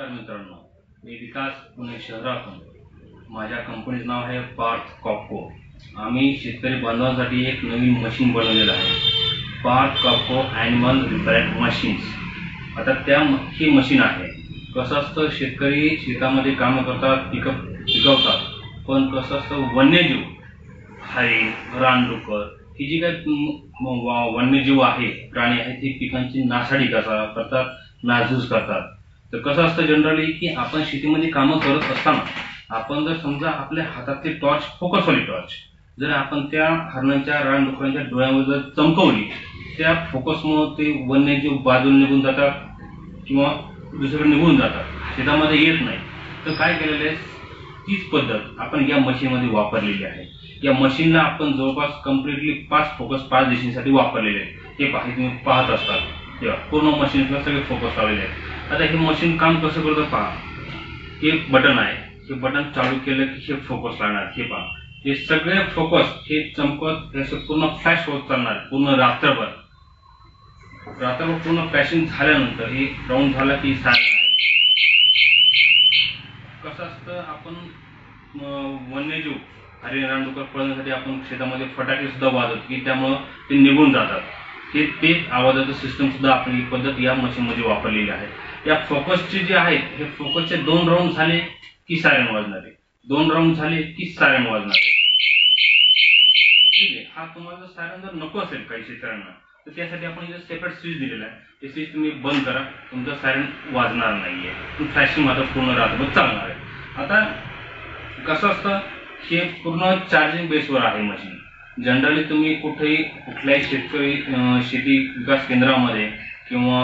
नमस्कार मित्रांनो मी विकास पुणे शहरातून. माझ्या कंपनीचं नाव आहे पार्थ कॉपको. आम्ही शेतकरी बांधवांसाठी एक नवीन मशीन बनवलेलं आहे. Parth Copco animal repair machines. आता त्या ही मशीन आहे. कसं असतं शेतकरी शेतामध्ये कामं करतात पिकअप पिकवतात. पण कसं असतं वन्यजीव हरिण रानडुकर ही जी काही वन्यजीव आहे प्राणी आहेत ती पिकांची नासाडी करतात करतात नासधूस करतात. तर कसं असतं जनरली की आपण शेतीमध्ये कामं करत असताना आपण जर समजा आपल्या हातातली टॉर्च फोकसवाली टॉर्च जर आपण त्या हरणांच्या रानडुकरांच्या डोळ्यामध्ये जर चमकवली त्या फोकसमुळे ते वन्यजीव बाजूला निघून जातात किंवा दुसरीकडे निघून जातात. शेतामध्ये येत नाही. तर काय केलेलं आहे? तीच पद्धत आपण या मशीनमध्ये वापरलेली आहे. या मशीनला आपण जवळपास कम्प्लिटली पाच फोकस पाच दिशेसाठी वापरलेले आहे हे पाहि तुम्ही पाहत असतात. तेव्हा पूर्ण मशीनला सगळे फोकस लावलेले आहेत. आता हे मशीन काम कसं करतं पहा. हे बटन आहे. हे बटन चालू केलं की हे फोकस लागणार. हे पहा. हे सगळे फोकस हे चमकत हे पूर्ण फ्लॅश होत चालणार. पूर्ण रात्रभर. रात्रभर पूर्ण फ्लॅशिंग झाल्यानंतर हे राऊंड झाला की सायलेंट कसं असतं आपण वन्यजीव हरिण रानडुकर पळण्यासाठी आपण शेतामध्ये फटाके सुद्धा वाजवतो की त्यामुळं ते निघून जातात. हे ते आवाजाचं सिस्टम सुद्धा आपण ही पद्धत या मशीनमध्ये वापरलेली आहे. या फोकसचे जे आहेत हे फोकसचे दोन राऊंड झाले की सायरन वाजणारे. दोन राऊंड झाले की सायरन वाजणारे. ठीक आहे हा तुम्हाला सायरन जर नको असेल काही शेतकऱ्यांना तर त्यासाठी आपण इथे सेपरेट स्विच दिलेला आहे. ते स्विच तुम्ही बंद करा तुमचं सायरन वाजणार नाहीये. पण फ्लॅशिंग मात्र पूर्ण रात्रभर चालणार आहे. आता कसं असतं हे पूर्ण चार्जिंग बेसवर आहे मशीन जनरली तुम्ही कुठेही कुठल्याही शेतकरी शेती विकास केंद्रामध्ये किंवा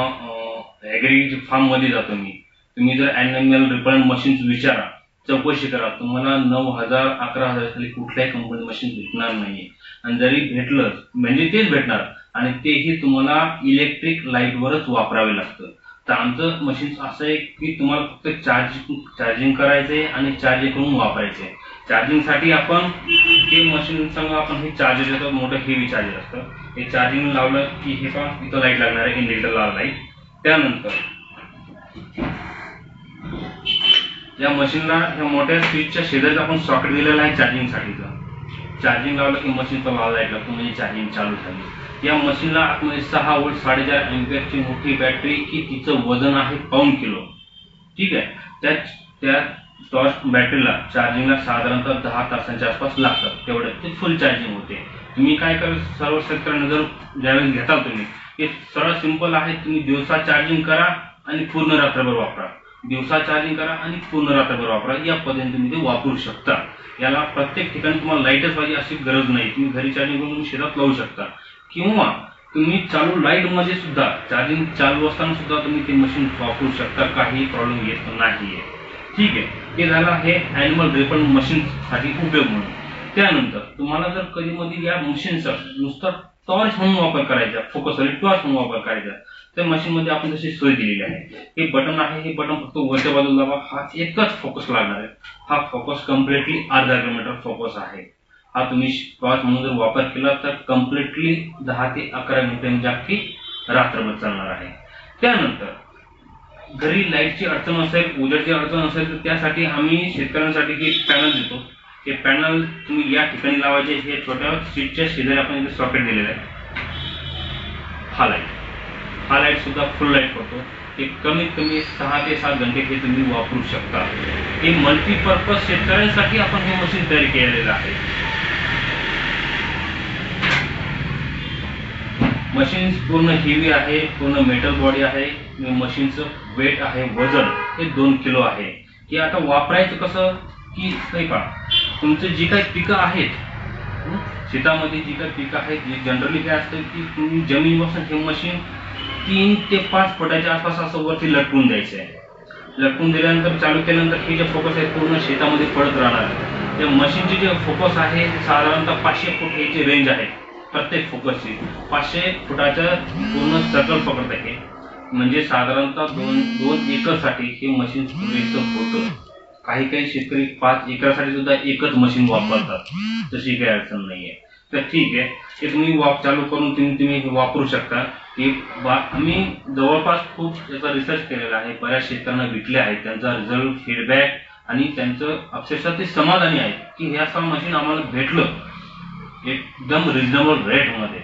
ॲग्री फार्ममध्ये जातो मी तुम्ही. जर ॲनिमल रिपरंट मशीन्स विचारा चौकशी करा. तुम्हाला नऊ हजार अकरा हजार खाली कुठल्याही कंपनी मशीन भेटणार नाहीये. आणि जरी भेटलं म्हणजे तेच भेटणार. आणि तेही तुम्हाला इलेक्ट्रिक लाईटवरच वापरावे लागतं. तर आमचं मशीन असं आहे की तुम्हाला फक्त चार्जिंग चार्जिंग आहे आणि चार्जिंग करून वापरायचंय. चार्जिंगसाठी आपण हे मशीन संग आपण हे चार्जर येतात मोठं हेवी चार्जर असतं. हे चार्जिंग लावलं की हे पण इथं लाइट लागणार आहे इंडिकेटर लाइट त्यानंतर या मशीनला ह्या मोठ्या स्विचच्या शेजारी आपण सॉकेट दिलेला आहे चार्जिंगसाठीचं चार्जिंग लावलं की मशीनचा लाल लाइट लागतो म्हणजे चार्जिंग चालू झाली. या मशीनला आतमध्ये सहा वोल्ट साडेचार एम्पियरची मोठी बॅटरी की तिचं वजन आहे पाऊन किलो. ठीक आहे? त्या त्या टॉर्च बॅटरीला चार्जिंगला साधारणतः दहा तासांच्या आसपास लागतात तेवढं ते फुल चार्जिंग होते. तुम्ही काय करा सर्व शेतकऱ्यांना जर ज्यावेळेस घेता तुम्ही हे सरळ सिंपल आहे तुम्ही दिवसा चार्जिंग करा आणि पूर्ण रात्रभर वापरा. दिवसा चार्जिंग करा आणि पूर्ण रात्रभर वापरा. या पद्धतीने तुम्ही ते वापरू शकता. याला प्रत्येक ठिकाणी तुम्हाला लाईटच पाहिजे अशी गरज नाही. तुम्ही घरी चार्जिंग करून तुम्ही शेतात लावू शकता. किंवा तुम्ही चालू लाइटमध्ये सुद्धा चार्जिंग चालू असताना सुद्धा तुम्ही ते मशीन वापरू शकता. काही प्रॉब्लेम येत नाहीये. ठीक आहे. हे झालं हे ॲनिमल रेपन मशीन साठी उपयोग म्हणून. त्यानंतर तुम्हाला जर कधी मध्ये या मशीनचा नुसता टॉर्च म्हणून वापर करायचा फोकस टॉर्च म्हणून वापर करायचा त्या मशीन मध्ये आपण जशी सोय दिलेली आहे हे बटन आहे हे बटन फक्त वरच्या बाजूला दाबा हा एकच फोकस लागणार आहे. हा फोकस कम्प्लिटली अर्धा किलोमीटर फोकस आहे. हा तुम्ही टॉर्च म्हणून जर वापर केला तर कम्प्लिटली दहा ते अकरा मिनिटांच्या म्हणजे अख्खी रात्रभर चालणार आहे. त्यानंतर घरी लाईटची अडचण असेल उजेडची अडचण असेल तर त्यासाठी आम्ही शेतकऱ्यांसाठी हे पॅनल देतो. हे पॅनल तुम्ही या ठिकाणी लावायचे. हे छोट्या सीटच्या शेजारी आपण इथे सॉकेट दिलेलं आहे. हा लाइट हा लाइट सुद्धा फुल लाइट पडतो हे कमीत कमी सहा ते सात घंटे हे तुम्ही वापरू शकता. हे मल्टीपर्पज शेतकऱ्यांसाठी आपण हे मशीन तयार केलेलं आहे. मशीन पूर्ण हेवी आहे पूर्ण मेटल बॉडी आहे मशीनचं वेट आहे वजन हे दोन किलो आहे. की आता वापरायचं कसं? की नाही का तुमचं जी काही पिकं आहेत शेतामध्ये जी काही पिकं आहेत जी जनरली काय असतं की तुम्ही जमिनीपासून हे मशीन तीन ते पाच फुटाच्या आसपास असं वरती लटकून द्यायचं आहे. लटकून दिल्यानंतर चालू केल्यानंतर हे जे फोकस आहे पूर्ण शेतामध्ये पडत राहणार त्या मशीनचे जे फोकस आहे ते साधारणतः पाचशे फूट याची रेंज आहे. प्रत्येक फोकसची पाचशे फुटाच्या पूर्ण सर्कल पकडत आहे. म्हणजे साधारणतः दोन दोन एकरसाठी हे मशीन पुरेसं होतं. काही काही शेतकरी पाच एकरसाठी सुद्धा एकच मशीन वापरतात. तशी काही अडचण नाही आहे तर ठीक आहे. ते तुम्ही वाप चालू करून तुम्ही तुम्ही वापरू शकता. हे बा आम्ही जवळपास खूप याचा रिसर्च केलेला आहे. बऱ्याच शेतकऱ्यांना विकले आहेत. त्यांचा रिझल्ट फीडबॅक आणि त्यांचं अक्षरशः ते समाधानी आहे की हे असं मशीन आम्हाला भेटलं. एकदम रिजनेबल रेटमध्ये